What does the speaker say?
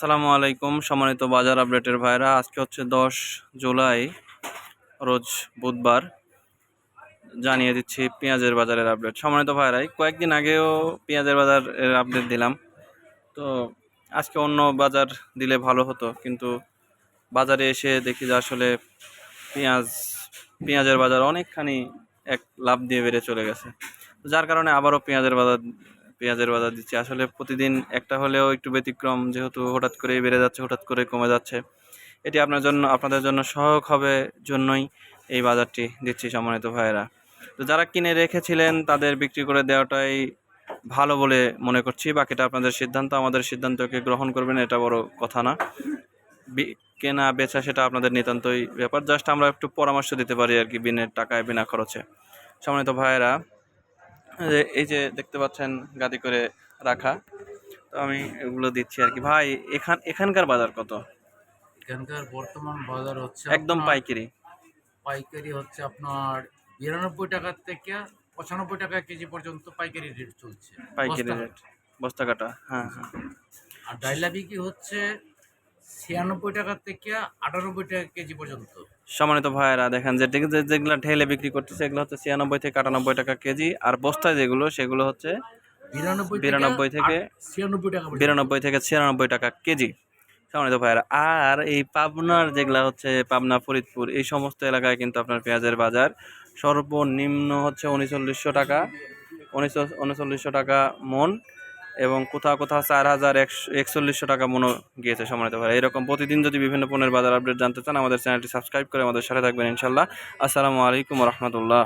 আসসালামু আলাইকুম, সম্মানিত বাজার আপডেটের ভাইরা। আজকে হচ্ছে দশ জুলাই, রোজ বুধবার। জানিয়ে দিচ্ছি পেঁয়াজের বাজারের আপডেট। সম্মানিত ভাইরাই, কয়েকদিন আগেও পেঁয়াজের বাজারের আপডেট দিলাম। তো আজকে অন্য বাজার দিলে ভালো হতো, কিন্তু বাজারে এসে দেখি যে আসলে পেঁয়াজ, পেঁয়াজের বাজার অনেকখানি এক লাভ দিয়ে বেড়ে চলে গেছে। যার কারণে আবারও পেঁয়াজের বাজার পেঁয়াজের বাজার দিচ্ছি। আসলে প্রতিদিন একটা হলেও একটু ব্যতিক্রম, যেহেতু হঠাৎ করেই বেড়ে যাচ্ছে, হঠাৎ করে কমে যাচ্ছে। এটি আপনার জন্য, আপনাদের জন্য সহায়ক হবে জন্যই এই বাজারটি দিচ্ছি সম্মানিত ভাইয়েরা। তো যারা কিনে রেখেছিলেন, তাদের বিক্রি করে দেওয়াটাই ভালো বলে মনে করছি। বাকিটা আপনাদের সিদ্ধান্ত, আমাদের সিদ্ধান্তকে গ্রহণ করবেন, এটা বড় কথা না। কেনা, বেচা সেটা আপনাদের নিতান্তই ব্যাপার। জাস্ট আমরা একটু পরামর্শ দিতে পারি আর কি, বিনের টাকায়, বিনা খরচে। সম্মানিত ভাইয়েরা এই যে দেখতে পাচ্ছেন গাদি করে রাখা তো আমি এগুলো দিচ্ছি আর কি। ভাই এখান এখানকার বাজার কত? এখানকার বর্তমান বাজার হচ্ছে একদম পাইকারি। পাইকারি হচ্ছে আপনার বিরানব্বই টাকা থেকে পঁচানব্বই টাকা কেজি পর্যন্ত পাইকারি রেট চলছে। পাইকারি রেট বস্তা কাটা হ্যাঁ হ্যাঁ। আর ডাইলা বিক্রি হচ্ছে ছিয়ানব্বই টাকা থেকে আটানব্বই টাকা কেজি পর্যন্ত। সম্মানিত ভাইয়েরা দেখেন যে যেগুলো ঢেলে বিক্রি করতেছে এগুলো হচ্ছে ছিয়ানব্বই থেকে আটানব্বই টাকা কেজি। আর বস্তায় যেগুলো সেগুলো হচ্ছে বিরানব্বই থেকে। বিরানব্বই থেকে ছিয়ানব্বই টাকা কেজি। সম্মানিত ভাইয়েরা আর এই পাবনার যেগুলা হচ্ছে পাবনা ফরিদপুর এই সমস্ত এলাকায় কিন্তু আপনার পেঁয়াজের বাজার সর্বনিম্ন হচ্ছে উনিচল্লিশশো টাকা উনিশ উনচল্লিশশো টাকা মন। এবং কোথাও কোথাও চার হাজার একশো, একচল্লিশশো টাকা মনো গিয়েছে সম্মানিত ভাই এরকম প্রতিদিন যদি বিভিন্ন পণ্যের বাজার আপডেট জানতে চান, আমাদের চ্যানেলটি সাবস্ক্রাইব করে আমাদের সাথে থাকবেন ইনশাল্লাহ। আসসালামু আলাইকুম রহমতুল্লাহ।